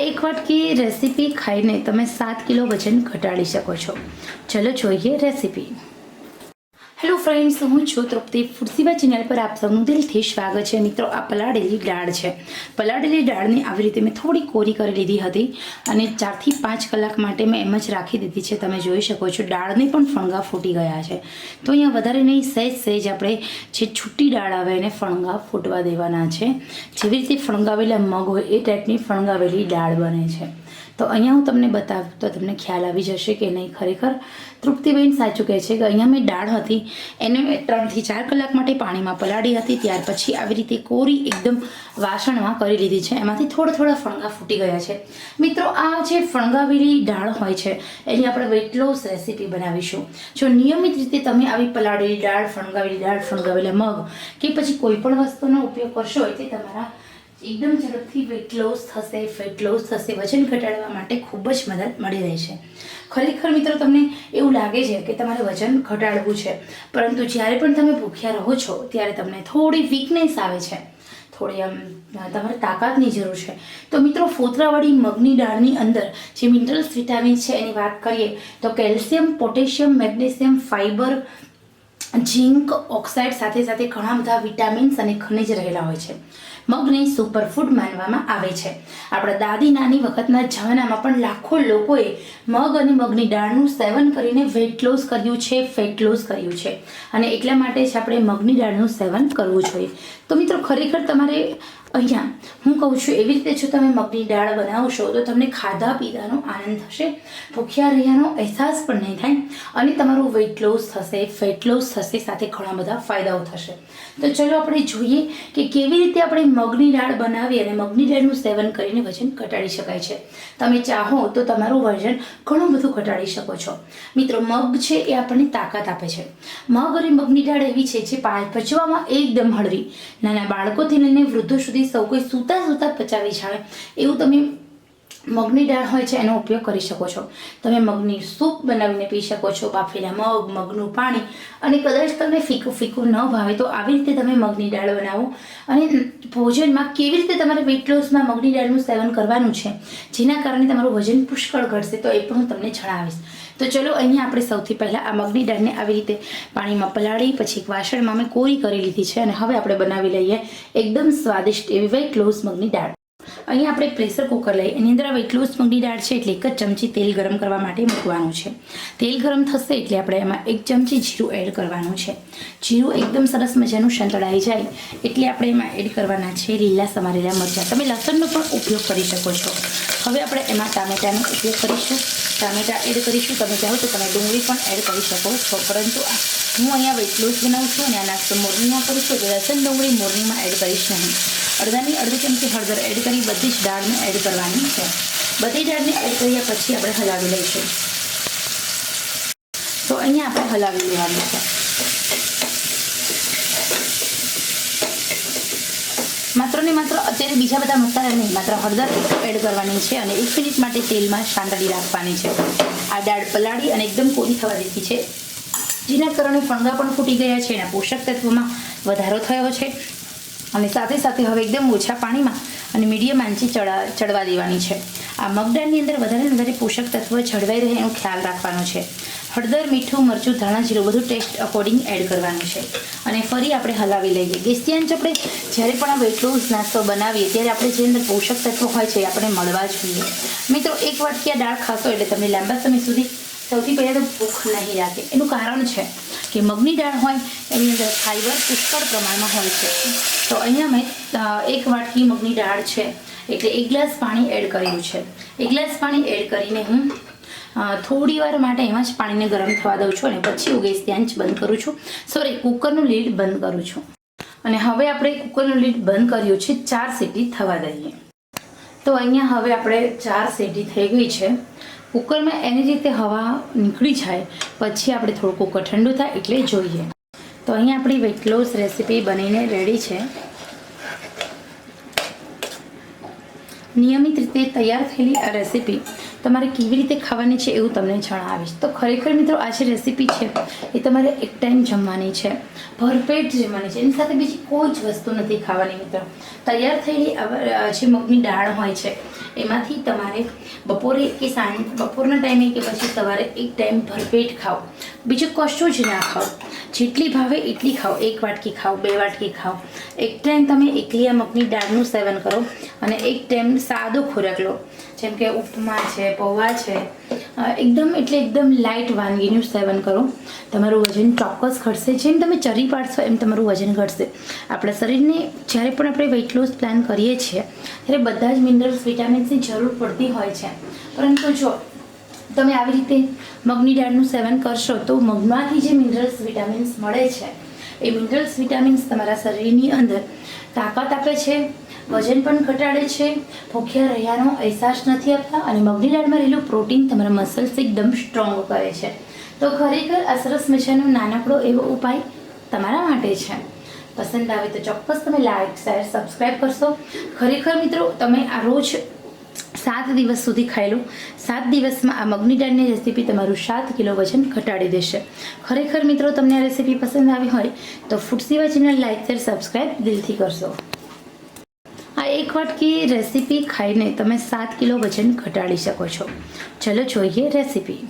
એક વાટકી રેસીપી ખાઈને તમે સાત કિલો વજન ઘટાડી શકો છો. ચલો જોઈએ રેસીપી. હેલો ફ્રેન્ડ્સ હું છું તૃપ્તિ. ફુરસીબા ચેનલ પર આપ સૌનું દિલથી સ્વાગત છે. મિત્રો, આ પલાળેલી દાળ છે. પલાળેલી દાળને આવી રીતે મેં થોડી કોરી કરી લીધી હતી અને ચારથી પાંચ કલાક માટે મેં એમ જ રાખી દીધી છે. તમે જોઈ શકો છો, દાળને પણ ફણગા ફૂટી ગયા છે. તો અહીંયા વધારે નહીં, સહેજ સહેજ આપણે જે છૂટી દાળ આવે એને ફણગા ફૂટવા દેવાના છે. જેવી રીતે ફણગાવેલા મગ હોય, એ ટાઈપની ફણગાવેલી દાળ બને છે. તો અહીંયા હું તમને બતાવું તો તમને ખ્યાલ આવી જશે કે નહીં, ખરેખર. તૃપ્તિબેન સાચું કહે છે કે અહીંયા મેં દાળ હતી, એને મેં ત્રણથી ચાર કલાક માટે પાણીમાં પલાળી હતી, ત્યાર પછી આવી રીતે કોરી એકદમ વાસણમાં કરી લીધી છે. એમાંથી થોડા થોડા ફણગા ફૂટી ગયા છે. મિત્રો, આ જે ફણગાવેલી દાળ હોય છે, એની આપણે વેટ લોસ રેસીપી બનાવીશું. જો નિયમિત રીતે તમે આવી પલાળેલી દાળ, ફણગાવેલી દાળ, ફણગાવેલા મગ કે પછી કોઈ પણ વસ્તુનો ઉપયોગ કરશો તે તમારા એકદમ ઝડપથી વેટ લોસ થશે ફેટ લોસ થશે, વજન ઘટાડવા માટે ખૂબ જ મદદ મળી રહેશે ખરેખર મિત્રો, તમને એવું લાગે છે કે તમારે વજન ઘટાડવું છે, પરંતુ જ્યારે પણ તમે ભૂખ્યા રહો છો, ત્યારે તમને થોડી વીકનેસ આવે છે. થોડી આમ તમારે તાકાતની જરૂર છે. તો મિત્રો, ફોતરાવાળી મગની દાળની અંદર જે મિનરલ્સ વિટામિન્સ છે, એની વાત કરીએ, તો calcium potassium magnesium fibre zinc oxide સાથે સાથે ઘણા બધા વિટામિન્સ અને ખનિજ રહેલા હોય છે. મગને સુપરફૂડ માનવામાં આવે છે. આપણા દાદી નાની વખતના જમાનામાં પણ લાખો લોકોએ મગ અને મગની દાળનું સેવન કરીને વેટ લોસ કર્યું છે ફેટ લોસ કર્યું છે. અને એટલા માટે જ આપણે મગની દાળનું સેવન કરવું જોઈએ. તો મિત્રો, ખરેખર તમારે અહીંયા. હું કહું છું, એવી રીતે જો તમે મગની દાળ બનાવશો, તો તમને ખાધા પીધાનો આનંદ થશે. ભૂખ્યા રહ્યાનો અહેસાસ પણ નહીં થાય અને તમારું વેટ લોસ થશે ફેટ લોસ થશે, સાથે ઘણા બધા ફાયદાઓ થશે. તો ચલો આપણે જોઈએ કે કેવી રીતે આપણે મગની દાળ બનાવી અને મગની દાળનું સેવન કરીને વજન ઘટાડી શકાય છે. તમે ચાહો તો તમારું વજન ઘણું બધું ઘટાડી શકો છો. મિત્રો, મગ છે એ આપણને તાકાત આપે છે. મગ અને મગની દાળ એવી છે જે પચવામાં એકદમ હળવી. નાના બાળકોથી લઈને વૃદ્ધો સુધી સૌ કોઈ સૂતા સૂતા પચાવી જાવે એવું તમે મગની દાળ હોય છે, એનો ઉપયોગ કરી શકો છો. તમે મગની સૂપ બનાવીને પી શકો છો, બાફેલા મગ, મગનું પાણી. અને કદાચ તમને ફીકું ફીકું ન ભાવે તો આવી રીતે તમે મગની દાળ બનાવો. અને ભોજનમાં કેવી રીતે તમારે વેટ લોસમાં મગની દાળનું સેવન કરવાનું છે, જેના કારણે તમારું વજન પુષ્કળ ઘટશે તો એ પણ હું તમને જણાવીશ. તો ચલો અહીંયા આપણે સૌથી પહેલાં આ મગની દાળને આવી રીતે પાણીમાં પલાળી, પછી એક વાસણમાં મેં કોરી કરી લીધી છે અને હવે આપણે બનાવી લઈએ એકદમ સ્વાદિષ્ટ એવી વેટ લોસ મગની દાળ. અહીંયા આપણે પ્રેશર કુકર લઈ, એની અંદર હવે એટલું જ મગની દાળ છે એટલે એક જ ચમચી તેલ ગરમ કરવા માટે મૂકવાનું છે. તેલ ગરમ થશે એટલે આપણે એમાં એક ચમચી જીરું એડ કરવાનું છે. જીરું એકદમ સરસ મજાનું સંતળાઈ જાય એટલે આપણે એમાં એડ કરવાના છે લીલા સમારેલા મરચાં. તમે લસણનો પણ ઉપયોગ કરી શકો છો. હવે આપણે એમાં ટામેટાનો ઉપયોગ કરીશું. ટામેટા એડ કરીશું. તમે ચાહો તો તમે ડુંગળી પણ એડ કરી શકો છો, પરંતુ હું અહીંયા વેટ લોસ બનાવું છું અને આ નાસ્તો મોર્નિંગમાં કરું છું. લસણ ડુંગળી મોર્નિંગમાં એડ કરીશ નહીં. અડધાની અડધી ચમચી હળદર એડ કરી બધી જ દાળને એડ કરવાની છે. બધી દાળને એડ કર્યા પછી આપણે હલાવી લઈશું. તો અહીંયા આપણે હલાવી લેવાનું છે. માત્ર ને માત્ર અત્યારે બીજા બધા મસાલા નહીં, માત્ર હળદર એડ કરવાની છે અને એક મિનિટ માટે તેલમાં સાંતળી રાખવાની છે. આ દાળ પલાળી અને એકદમ કોરી થવા દીધી છે. જેના કારણે ફણગા પણ ફૂટી ગયા છે એના પોષક તત્વોમાં વધારો થયો છે. અને સાથે સાથે હવે એકદમ ઓછા પાણીમાં અને મીડિયમ આંચી ચડા, ચડવા દેવાની છે. આ મગદાળની અંદર વધારે ને વધારે પોષક તત્વ જળવાઈ રહે એનો ખ્યાલ રાખવાનો છે. હળદર, મીઠું, મરચું, ધાણા જીરું બધું ટેસ્ટ અકોર્ડિંગ એડ કરવાનું છે. અને ફરી આપણે હલાવી લઈએ. ગેસની આપણે જ્યારે પણ આ વેટ લોસ નાસ્તો બનાવીએ ત્યારે આપણે જે અંદર પોષક તત્વો હોય છે એ આપણે મળવા જોઈએ. મિત્રો, એક વાટકી આ દાળ ખાશો એટલે તમને લાંબા સમય સુધી સૌથી પહેલાં તો ભૂખ નહીં લાગે. એનું કારણ છે કે મગની દાળ હોય, એની અંદર ફાઈબર પુષ્કળ પ્રમાણમાં હોય છે. તો અહીંયા મેં એક વાટકી મગની દાળ છે, એટલે એક ગ્લાસ પાણી એડ કર્યું છે. એક ગ્લાસ પાણી એડ કરીને હું થોડી વાર માટે એમાં જ પાણીને ગરમ થવા દઉં છું અને પછી હું ગેસ ત્યાં જ બંધ કરું છું. સોરી કુકરનું લીડ બંધ કરું છું. અને હવે આપણે કુકરનું લીડ બંધ કર્યું છે, ચાર સીટી થવા દઈએ. તો અહીંયા હવે આપણે ચાર સીટી થઈ ગઈ છે. કુકરમાં એની રીતે હવા નીકળી જાય, પછી આપણે થોડું કુકર ઠંડુ થાય એટલે જોઈએ. તો અહીંયા આપણી વેટ લોસ રેસીપી બનીને રેડી છે. નિયમિત રીતે તૈયાર થયેલી આ રેસીપી તમારે કેવી રીતે ખાવાની છે એવું તમને જણાવીશ. તો ખરેખર મિત્રો, આ જે રેસીપી છે, એ તમારે એક ટાઈમ જમવાની છે. ભરપેટ જમવાની છે. એની સાથે બીજી કોઈ જ વસ્તુ નથી ખાવાની મિત્રો. તૈયાર થયેલી જે મગની દાળ હોય છે, એમાંથી તમારે બપોરે કે સાંજ, બપોરના ટાઈમે કે પછી સવારે એક ટાઈમ ભરપેટ ખાઓ. બીજું કશું જ ના ખાઓ. જેટલી ભાવે એટલી ખાઓ. એક વાટકી ખાઓ, બે વાટકી ખાઓ. એક ટાઈમ તમે એકલી આ મગની દાળનું સેવન કરો અને એક ટાઈમ સાદો ખોરાક લો. જેમ કે ઉપમા છે, પૌવા છે. એકદમ એટલે એકદમ લાઇટ વાનગીનું સેવન કરો. તમારું વજન ચોક્કસ ઘટશે. જેમ તમે ચરી પાડશો એમ તમારું વજન ઘટશે. આપણા શરીરને જ્યારે પણ આપણે વેઇટ લોસ પ્લાન કરીએ છીએ, ત્યારે બધા જ મિનરલ્સ વિટામિન્સની જરૂર પડતી હોય છે. પરંતુ જો તમે આવી રીતે મગની દાળનું સેવન કરશો તો મગમાંથી જે મિનરલ્સ વિટામિન્સ મળે છે, એ મિનરલ્સ વિટામિન્સ તમારા શરીરની અંદર તાકાત આપે છે, વજન પણ ઘટાડે છે, ભૂખ્યા રહ્યાનો અહેસાસ નથી આપતા અને મગની દાળમાં રહેલું પ્રોટીન તમારા મસલ્સ એકદમ સ્ટ્રોંગ કરે છે. તો ખરેખર આ સરસ મજાનો નાનકડો એવો ઉપાય તમારા માટે છે. પસંદ આવે તો ચોક્કસ તમે લાઈક શેર સબસ્ક્રાઈબ કરશો. ખરેખર મિત્રો, તમે આ રોજ સાત દિવસ સુધી ખાઈ લો સાત દિવસમાં આ મગની દાળની રેસીપી તમારું સાત કિલો વજન ઘટાડી દેશે. ખરેખર મિત્રો, તમને આ રેસીપી પસંદ આવી હોય તો ફૂડ સેવા ચેનલ લાઈક શેર સબસ્ક્રાઈબ દિલથી કરશો. આ એક વાટકી રેસીપી ખાઈને તમે સાત કિલો વજન ઘટાડી શકો છો. ચલો જોઈએ રેસીપી